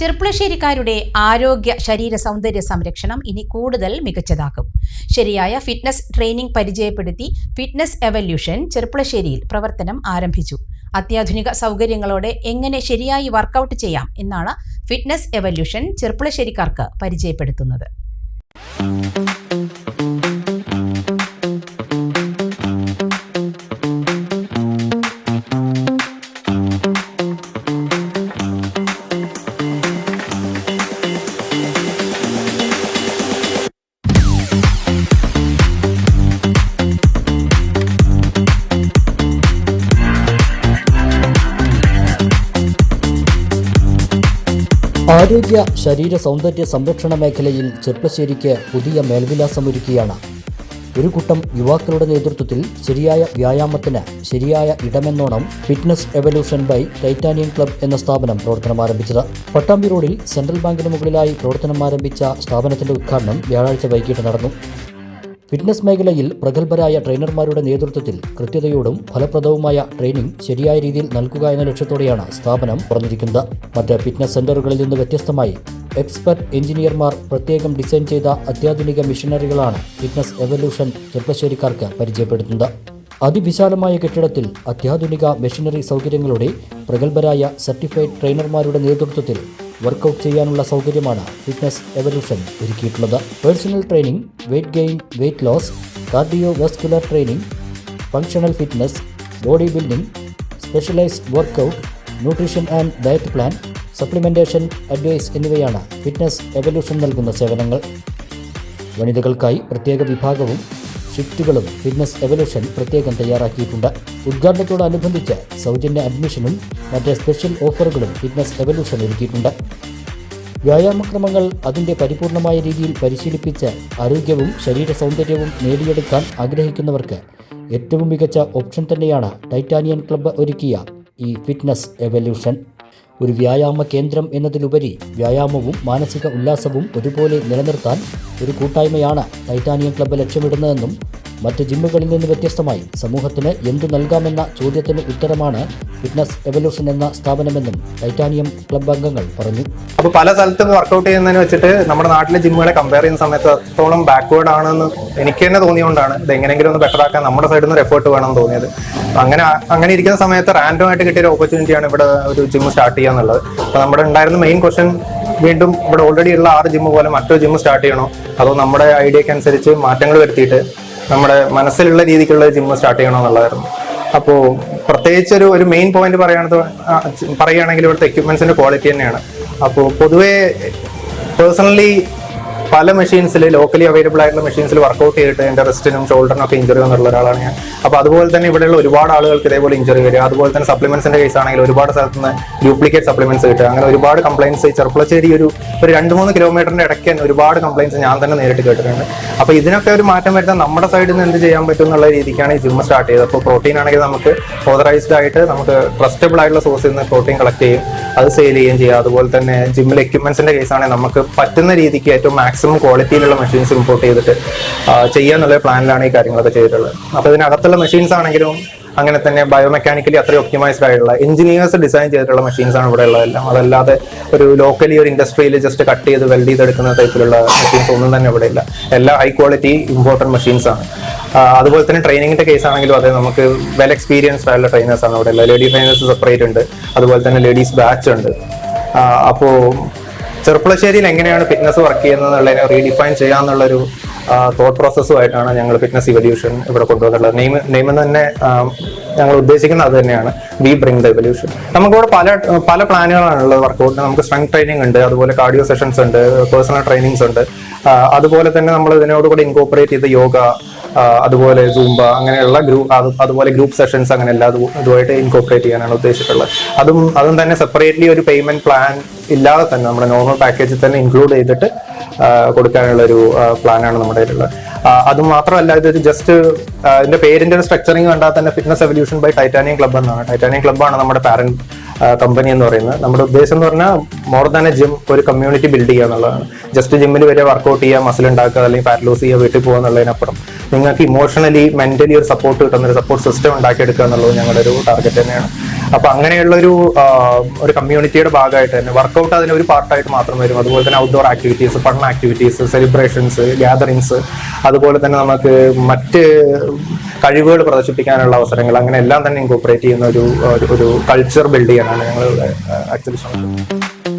ചെർപ്പുളശ്ശേരിക്കാരുടെ ആരോഗ്യ ശരീര സൗന്ദര്യ സംരക്ഷണം ഇനി കൂടുതൽ മികച്ചതാക്കും. ശരിയായ ഫിറ്റ്നസ് ട്രെയിനിംഗ് പരിചയപ്പെടുത്തി ഫിറ്റ്നസ് എവല്യൂഷൻ ചെറുപ്പുളശ്ശേരിയിൽ പ്രവർത്തനം ആരംഭിച്ചു. അത്യാധുനിക സൗകര്യങ്ങളോടെ എങ്ങനെ ശരിയായി വർക്കൗട്ട് ചെയ്യാം എന്നാണ് ഫിറ്റ്നസ് എവല്യൂഷൻ ചെറുപ്പുളശ്ശേരിക്കാർക്ക് പരിചയപ്പെടുത്തുന്നത്. ആരോഗ്യ ശരീര സൗന്ദര്യ സംരക്ഷണ മേഖലയിൽ ചെർപ്പശ്ശേരിക്ക് പുതിയ മേൽവിലാസമൊരുക്കിയാണ് ഒരു കൂട്ടം യുവാക്കളുടെ നേതൃത്വത്തിൽ ശരിയായ വ്യായാമത്തിന് ശരിയായ ഇടമെന്നോണം fitness evolution by titanium club എന്ന സ്ഥാപനം പ്രവർത്തനം ആരംഭിച്ചത്. പട്ടാമ്പി റോഡിൽ സെൻട്രൽ ബാങ്കിന് മുകളിലായി പ്രവർത്തനം ആരംഭിച്ച സ്ഥാപനത്തിന്റെ ഉദ്ഘാടനം വ്യാഴാഴ്ച വൈകിട്ട് നടന്നു. ഫിറ്റ്നസ് മേഖലയിൽ പ്രഗത്ഭരായ ട്രെയിനർമാരുടെ നേതൃത്വത്തിൽ കൃത്യതയോടും ഫലപ്രദവുമായ ട്രെയിനിംഗ് ശരിയായ രീതിയിൽ നൽകുക എന്ന ലക്ഷ്യത്തോടെയാണ് സ്ഥാപനം പറഞ്ഞിരിക്കുന്നത് മറ്റ് ഫിറ്റ്നസ് സെന്ററുകളിൽ നിന്ന് വ്യത്യസ്തമായി എക്സ്പെർട്ട് എഞ്ചിനീയർമാർ പ്രത്യേകം ഡിസൈൻ ചെയ്ത അത്യാധുനിക മെഷീനറികളാണ് ഫിറ്റ്നസ് എവല്യൂഷൻ ചെർപ്പശ്ശേരിക്കാർക്ക് പരിചയപ്പെടുത്തുന്നത്. അതിവിശാലമായ കെട്ടിടത്തിൽ അത്യാധുനിക മെഷീനറി സൗകര്യങ്ങളുടെ പ്രഗത്ഭരായ സർട്ടിഫൈഡ് ട്രെയിനർമാരുടെ നേതൃത്വത്തിൽ വർക്കൗട്ട് ചെയ്യാനുള്ള സൗകര്യമാണ് ഫിറ്റ്നസ് എവല്യൂഷൻ ഒരുക്കിയിട്ടുള്ളത്. Personal training weight gain weight loss cardiovascular training functional fitness body building specialised workout nutrition and diet plan supplementation advice എന്നിവയാണ് ഫിറ്റ്നസ് എവല്യൂഷൻ നൽകുന്ന സേവനങ്ങൾ. വനിതകൾക്കായി പ്രത്യേക വിഭാഗവും ഷിഫ്റ്റുകളും ഫിറ്റ്നസ് എവല്യൂഷൻ പ്രത്യേകം തയ്യാറാക്കിയിട്ടുണ്ട്. ഉദ്ഘാടനത്തോടനുബന്ധിച്ച് സൗജന്യ അഡ്മിഷനും മറ്റ് സ്പെഷ്യൽ ഓഫറുകളും ഫിറ്റ്നസ് എവല്യൂഷൻ ഒരുക്കിയിട്ടുണ്ട്. വ്യായാമക്രമങ്ങൾ അതിന്റെ പരിപൂർണമായ രീതിയിൽ പരിശീലിപ്പിച്ച് ആരോഗ്യവും ശരീര സൗന്ദര്യവും നേടിയെടുക്കാൻ ആഗ്രഹിക്കുന്നവർക്ക് ഏറ്റവും മികച്ച ഓപ്ഷൻ തന്നെയാണ് ടൈറ്റാനിയൻ ക്ലബ്ബ് ഒരുക്കിയ ഈ ഫിറ്റ്നസ് എവല്യൂഷൻ. ഒരു വ്യായാമ കേന്ദ്രം എന്നതിലുപരി വ്യായാമവും മാനസിക ഉല്ലാസവും ഒരുപോലെ നിലനിർത്താൻ ഒരു കൂട്ടായ്മയാണ് ടൈറ്റാനിയം ക്ലബ്ബ് ലക്ഷ്യമിടുന്നതെന്നും മറ്റ് ജിമ്മുകളിൽ നിന്ന് വ്യത്യസ്തമായി സമൂഹത്തിന് എന്തു നൽകാമെന്ന ചോദ്യത്തിന് ഉത്തരമാണ് ഫിറ്റ്നസ് എവല്യൂഷൻ എന്ന സ്ഥാപനമെന്നും ടൈറ്റാനിയം ക്ലബ് അംഗങ്ങൾ പറഞ്ഞു. അപ്പൊ പല സ്ഥലത്തും വർക്കൗട്ട് ചെയ്യുന്നതിന് വെച്ചിട്ട് നമ്മുടെ നാട്ടിലെ ജിമ്മുകളെ കമ്പയർ ചെയ്യുന്ന സമയത്ത് അത്രത്തോളം ബാക്ക്വേർഡ് ആണെന്ന് എനിക്ക് തന്നെ തോന്നിയതുകൊണ്ടാണ് ഇത് എങ്ങനെയെങ്കിലും ഒന്ന് ബെറ്റർ ആക്കാൻ നമ്മുടെ സൈഡിൽ നിന്ന് ഒരു എഫേർട്ട് വേണമെന്ന് തോന്നിയത്. അങ്ങനെ അങ്ങനെ ഇരിക്കുന്ന സമയത്ത് റാൻഡം ആയിട്ട് കിട്ടിയ ഒരു ഓപ്പർച്യൂണിറ്റിയാണ് ഇവിടെ ഒരു ജിം സ്റ്റാർട്ട് ചെയ്യുക എന്നുള്ളത്. അപ്പൊ നമ്മുടെ ഉണ്ടായിരുന്ന മെയിൻ ക്വസ്റ്റൻ വീണ്ടും ഇവിടെ ഓൾറെഡി ഉള്ള ആറ് ജിമ്മ് പോലെ മറ്റൊരു ജിമ്മ് സ്റ്റാർട്ട് ചെയ്യണോ? അതോ നമ്മുടെ ഐഡിയക്ക് അനുസരിച്ച് മാറ്റങ്ങൾ വരുത്തിയിട്ട് നമ്മുടെ മനസ്സിലുള്ള രീതിക്കുള്ള ജിം സ്റ്റാർട്ട് ചെയ്യണമെന്നുള്ളതായിരുന്നു. അപ്പോൾ പ്രത്യേകിച്ച് ഒരു ഒരു മെയിൻ പോയിന്റ് പറയുകയാണെങ്കിൽ പറയുകയാണെങ്കിൽ ഇവിടുത്തെ എക്യുപ്മെന്റ്സിന്റെ ക്വാളിറ്റി തന്നെയാണ്. അപ്പോൾ പൊതുവേ പേഴ്സണലി പല മെഷീൻസിൽ ലോക്കലി അവൈലബിൾ ആയിട്ടുള്ള മെഷീൻസിൽ വർക്കൗട്ട് ചെയ്തിട്ട് എന്റെ റെസ്റ്റിനും ഷോൾഡറിനും ഒക്കെ ഇഞ്ചറി വന്നുള്ള ഒരാളാണ് ഞാൻ. അപ്പോൾ അതുപോലെ തന്നെ ഇവിടെയുള്ള ഒരുപാട് ആളുകൾക്ക് ഇതേപോലെ ഇഞ്ചറി വരിക. അതുപോലെ തന്നെ സപ്ലിമെന്റ്സിന്റെ കേസ് ആണെങ്കിൽ ഒരുപാട് സ്ഥലത്ത് നിന്ന് ഡ്യൂപ്ലിക്കേറ്റ് സപ്ലിമെന്റ്സ് കിട്ടുക. അങ്ങനെ ഒരുപാട് കംപ്ലയിൻസ് ചെറുപ്പളശ്ശേരി ഒരു ഒരു രണ്ട് മൂന്ന് കിലോമീറ്ററിന്റെ ഇടയ്ക്ക് തന്നെ ഒരുപാട് കംപ്ലൈൻസ് ഞാൻ തന്നെ നേരിട്ട് കേട്ടിട്ടുണ്ട്. അപ്പോൾ ഇതിനൊക്കെ ഒരു മാറ്റം വരുത്താൻ നമ്മുടെ സൈഡിൽ നിന്ന് എന്ത് ചെയ്യാൻ പറ്റും എന്നുള്ള രീതിക്കാണ് ഈ ജിം സ്റ്റാർട്ട് ചെയ്തത്. അപ്പോൾ പ്രോട്ടീൻ ആണെങ്കിൽ നമുക്ക് ഓതറൈസ്ഡ് ആയിട്ട് നമുക്ക് ട്രസ്റ്റബിൾ ആയിട്ടുള്ള സോഴ്സിൽ നിന്ന് പ്രോട്ടീൻ കളക്ട് ചെയ്യും അത് സെയിൽ ചെയ്യുകയും ചെയ്യുക അതുപോലെ തന്നെ ജിമ്മിൽ എക്യുപ്മെന്റ്സിന്റെ കേസാണെങ്കിൽ നമുക്ക് പറ്റുന്ന രീതിക്ക് ഏറ്റവും മാക്സിമം ക്വാളിറ്റിയിലുള്ള മെഷീൻസ് ഇമ്പോർട്ട് ചെയ്തിട്ട് ചെയ്യാന്നുള്ള പ്ലാനിലാണ് ഈ കാര്യങ്ങളൊക്കെ ചെയ്തിട്ടുള്ളത്. അപ്പോൾ ഇതിനകത്തുള്ള മെഷീൻസ് ആണെങ്കിലും അങ്ങനെ തന്നെ ബയോമെക്കാനിക്കലി അത്ര ഒപ്റ്റിമൈസ്ഡ് ആയിട്ടുള്ള എഞ്ചിനീയേഴ്സ് ഡിസൈൻ ചെയ്തിട്ടുള്ള മെഷീൻസ് ആണ് ഇവിടെ ഉള്ളതെല്ലാം. അതല്ലാതെ ഒരു ലോക്കലി ഒരു ഇൻഡസ്ട്രിയിൽ ജസ്റ്റ് കട്ട് ചെയ്ത് വെൽഡ് ചെയ്തെടുക്കുന്ന ടൈപ്പിലുള്ള മെഷീൻസ് ഒന്നും തന്നെ ഇവിടെ ഇല്ല. എല്ലാ ഹൈ ക്വാളിറ്റി ഇമ്പോർട്ടന്റ് മെഷീൻസ് ആണ്. അതുപോലെ തന്നെ ട്രെയിനിങ്ങിന്റെ കേസ് ആണെങ്കിലും അതെ നമുക്ക് വെൽ എക്സ്പീരിയൻസ്ഡ് ആയിട്ടുള്ള ട്രെയിനേഴ്സ് ആണ് ഇവിടെ ലേഡി ട്രെയിനേഴ്സ് സെപ്പറേറ്റ് ഉണ്ട്. അതുപോലെ തന്നെ ലേഡീസ് ബാച്ച് ഉണ്ട്. അപ്പോൾ അപ്പോ ചെറുപ്പളശ്ശേരിയിൽ എങ്ങനെയാണ് ഫിറ്റ്നസ് വർക്ക് ചെയ്യുന്നത് എന്നുള്ളതിനെ റീഡിഫൈൻ ചെയ്യാന്നുള്ളൊരു തോട്ട് പ്രോസസ്സുമായിട്ടാണ് ഞങ്ങൾ ഫിറ്റ്നസ് ഇവല്യൂഷൻ ഇവിടെ കൊണ്ടുവന്നിട്ടുള്ളത്. നെയ്മ് നെയിം തന്നെ ഞങ്ങൾ ഉദ്ദേശിക്കുന്നത് അത് തന്നെയാണ്. വി ബ്രിങ് ദ ഇവല്യൂഷൻ നമുക്കിവിടെ പല പല പ്ലാനുകളാണ് ഉള്ളത് വർക്കൗട്ട് നമുക്ക് സ്ട്രെങ്ത് ട്രെയിനിങ് ഉണ്ട് അതുപോലെ കാർഡിയോ സെഷൻസ് ഉണ്ട് പേഴ്സണൽ ട്രെയിനിങ്സ് ഉണ്ട്. അതുപോലെ തന്നെ നമ്മൾ ഇതിനോടുകൂടി ഇൻകോപ്പറേറ്റ് ചെയ്ത യോഗ അതുപോലെ സൂംബ അങ്ങനെയുള്ള ഗ്രൂപ്പ് അതുപോലെ ഗ്രൂപ്പ് സെഷൻസ് അങ്ങനെ ഇതുമായിട്ട് ഇൻകോപ്പറേറ്റ് ചെയ്യാനാണ് ഉദ്ദേശിച്ചിട്ടുള്ളത്. അതും അതും തന്നെ സെപ്പറേറ്റ്ലി ഒരു പേയ്മെന്റ് പ്ലാൻ ഇല്ലാതെ തന്നെ നമ്മുടെ നോർമൽ പാക്കേജിൽ തന്നെ ഇൻക്ലൂഡ് ചെയ്തിട്ട് കൊടുക്കാനുള്ള ഒരു പ്ലാനാണ് നമ്മുടെ കയ്യിലുള്ളത്. അത് മാത്രമല്ല ഇതൊരു ജസ്റ്റ് ഇതിന്റെ പേരിന്റെ ഒരു സ്ട്രക്ചറിങ് കണ്ടാൽ തന്നെ fitness evolution by titanium club എന്നാണ്. ടൈറ്റാനിയം ക്ലബ്ബാണ് നമ്മുടെ പാരന്റ് കമ്പനി എന്ന് പറയുന്നത്. നമ്മുടെ ഉദ്ദേശം എന്ന് പറഞ്ഞാൽ മോർ ദാൻ എ ജിം ഒരു കമ്മ്യൂണിറ്റി ബിൽഡ് ചെയ്യുക എന്നുള്ളതാണ്. ജസ്റ്റ് ജിമ്മിൽ വരെ വർക്കൗട്ട് ചെയ്യുക മസിൽ ഉണ്ടാക്കുക അല്ലെങ്കിൽ ഫാറ്റ് ലോസ് ചെയ്യുക വീട്ടിൽ പോകുക എന്നുള്ളതിനപ്പുറം. നിങ്ങൾക്ക് ഇമോഷണലി മെന്റലി ഒരു സപ്പോർട്ട് കിട്ടുന്ന ഒരു സപ്പോർട്ട് സിസ്റ്റം ഉണ്ടാക്കിയെടുക്കുക എന്നുള്ളത് ഞങ്ങളുടെ ഒരു ടാർഗറ്റ് തന്നെയാണ്. അപ്പൊ അങ്ങനെയുള്ള ഒരു ഒരു കമ്മ്യൂണിറ്റിയുടെ ഭാഗമായിട്ട് തന്നെ വർക്കൗട്ട് അതിന് ഒരു പാർട്ടായിട്ട് മാത്രം വരും. അതുപോലെ തന്നെ outdoor activities fun activities celebrations gatherings അതുപോലെ തന്നെ നമുക്ക് മറ്റ് കഴിവുകൾ പ്രദർശിപ്പിക്കാനുള്ള അവസരങ്ങൾ അങ്ങനെ എല്ലാം തന്നെ ഇൻകോപ്പറേറ്റ് ചെയ്യുന്ന ഒരു ഒരു- കൾച്ചർ ബിൽഡ് ചെയ്യാനാണ് ഞങ്ങൾ ആക്ച്വലി ശ്രമിക്കുന്നത്.